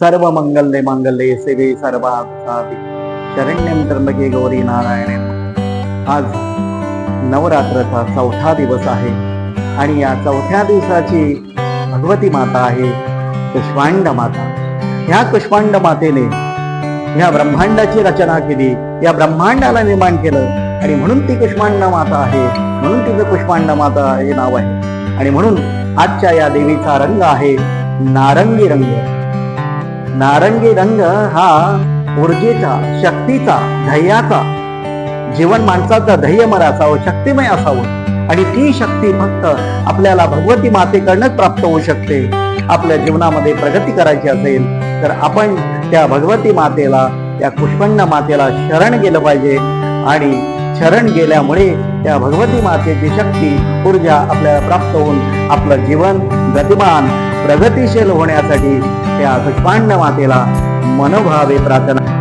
सर्व मंगल्ये मांगल्ये सेवे सर्वार्थाधिक शरण्यम त्र्यंबके गौरी नारायण आज नवरात्रचा चौथा दिवस आहे आणि या चौथ्या दिवसाची भगवती माता आहे कुष्मांड माता। ह्या कुष्मांड मातेने ह्या ब्रह्मांडाची रचना केली या ब्रह्मांडाला निर्माण केलं आणि म्हणून ती कुष्मांड माता आहे म्हणून तिचं कुष्मांड माता हे नाव आहे आणि म्हणून आजच्या या देवीचा रंग आहे नारंगी रंग नारंगी रंग हा ऊर्जेचा शक्तीचा धैर्याचा जीवन माणसाचा धैर्यमय असावं शक्तिमय असावं. आणि ती शक्ती फक्त आपल्याला भगवती मातेकडनंच प्राप्त होऊ शकते. आपल्या जीवनामध्ये प्रगती करायची असेल तर आपण त्या भगवती मातेला त्या पुष्पंड मातेला शरण गेलं पाहिजे. आणि शरण गेल्यामुळे त्या भगवती मातेची शक्ती ऊर्जा आपल्याला प्राप्त होऊन आपलं जीवन गतिमान प्रगतिशील होण्यासाठी त्या पुष्पांड मातेला मनोभावे प्रार्थना